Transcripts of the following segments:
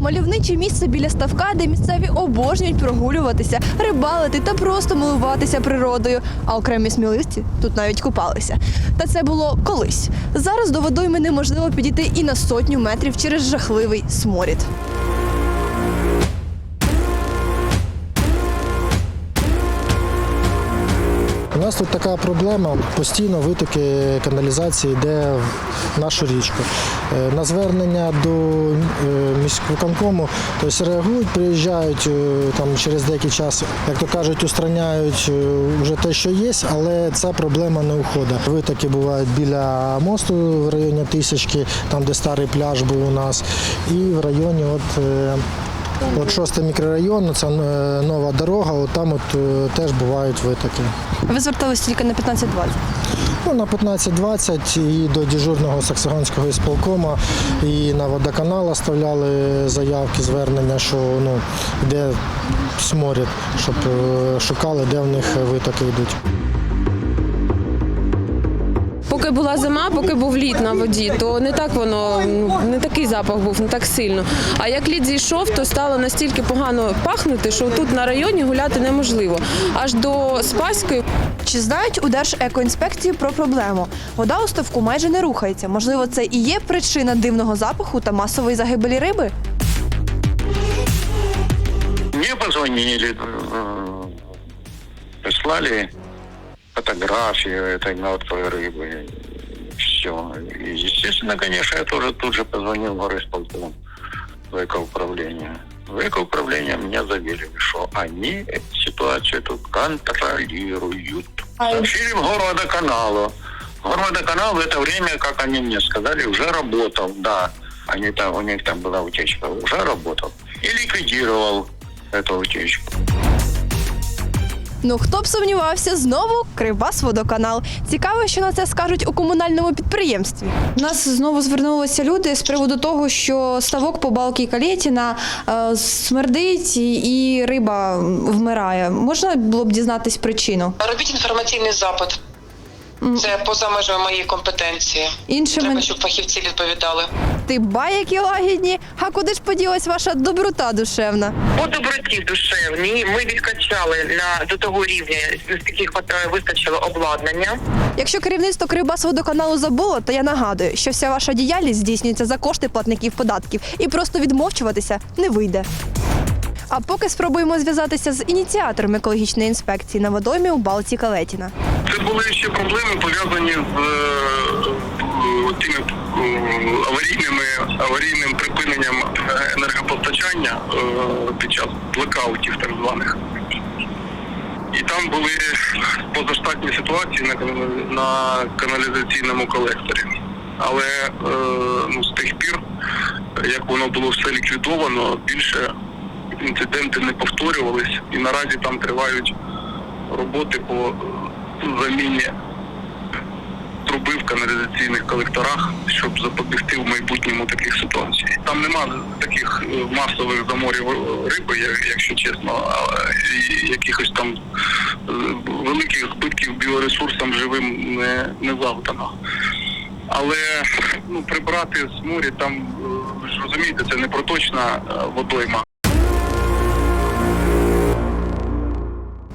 мальовниче місце біля ставка, де місцеві обожнюють прогулюватися, рибалити та просто милуватися природою. А окремі сміливці тут навіть купалися. Та це було колись. Зараз до водойми неможливо підійти і на сотню метрів через жахливий сморід. Тут така проблема, постійно витоки каналізації йде в нашу річку. Е, На звернення до е, міськвиконкому тобто реагують, приїжджають е, там через деякий час, як то кажуть, устраняють вже те, що є, але ця проблема не уходить. Витоки бувають біля мосту в районі тисячки, там де старий пляж був у нас, і в районі от. От шостий мікрорайон, це е, нова дорога, от там от е, теж бувають витоки. Ви зверталися тільки на 15-20. Ну, на 15-20 і до дежурного саксаганського ісполкома, і на водоканал оставляли заявки, звернення, що ну, йде сморід, щоб е, шукали, де в них витоки йдуть. Поки була зима, поки був лід на воді, то не так воно не такий запах був, не так сильно. А як лід зійшов, то стало настільки погано пахнути, що тут на районі гуляти неможливо. Аж до Спаської Чи знають у Держекоінспекції про проблему? Вода у ставку майже не рухається. Можливо, це і є причина дивного запаху та масової загибелі риби? Мне позвонили, э, прислали фотографию этой мертвой рыбы. Все. И, естественно, конечно, я тоже тут же позвонил в горисполком в экоуправление. В экоуправление меня заверили, что они ситуацию тут контролируют. Сообщили в горводоканалу. Горводоканал в это время, как они мне сказали, уже работал, да. Они там, у них там была утечка, уже работал. И ликвидировал эту утечку. Ну хто б сумнівався, знову Кривбас водоканал. Цікаво, що на це скажуть у комунальному підприємстві. У нас знову звернулися люди з приводу того, що ставок по балки Калєтіна е, смердить і і риба вмирає. Можна було б дізнатись причину? Робіть інформаційний запит. Це поза межами моєї компетенції. Іншими Треба, щоб фахівці відповідали. Ти ба, які лагідні. А куди ж поділась ваша доброта душевна? По доброті душевній ми відкачали на до того рівня, наскільки хватає вистачило обладнання. Якщо керівництво Кривбас водоканалу забуло, то я нагадую, що вся ваша діяльність здійснюється за кошти платників податків і просто відмовчуватися не вийде. А поки спробуємо зв'язатися з ініціатором екологічної інспекції на водоймі у Балці Калетіна. Були ще проблеми пов'язані з е, е, тими е, аварійними аварійним припиненням енергопостачання під час блекаутів так званих. І там були позаштатні ситуації на, кана- на каналізаційному колекторі. Але ну, з тих пір, як воно було все ліквідовано, більше інциденти не повторювались. І наразі там тривають роботи по заміні труби в каналізаційних колекторах, щоб запобігти в майбутньому таких ситуацій. Там нема таких е, масових заморів риби, якщо чесно, якихось там е, великих збитків біоресурсам живим не, не завдано. Але ну, прибрати з моря там, е, розумієте, це не проточна е, водойма.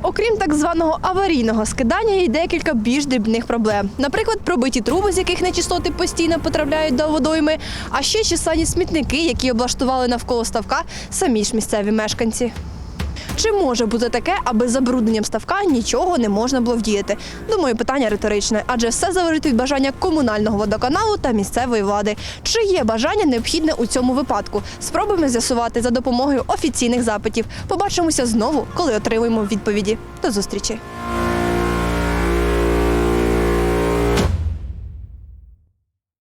Окрім так званого аварійного скидання, є декілька більш дрібних проблем. Наприклад, пробиті труби, з яких нечистоти постійно потрапляють до водойми, а ще численні смітники, які облаштували навколо ставка самі ж місцеві мешканці. Чи може бути таке, аби забрудненням ставка нічого не можна було вдіяти? Думаю, питання риторичне, адже все залежить від бажання комунального водоканалу та місцевої влади. Чи є бажання необхідне у цьому випадку? Спробуємо з'ясувати за допомогою офіційних запитів. Побачимося знову, коли отримаємо відповіді. До зустрічі.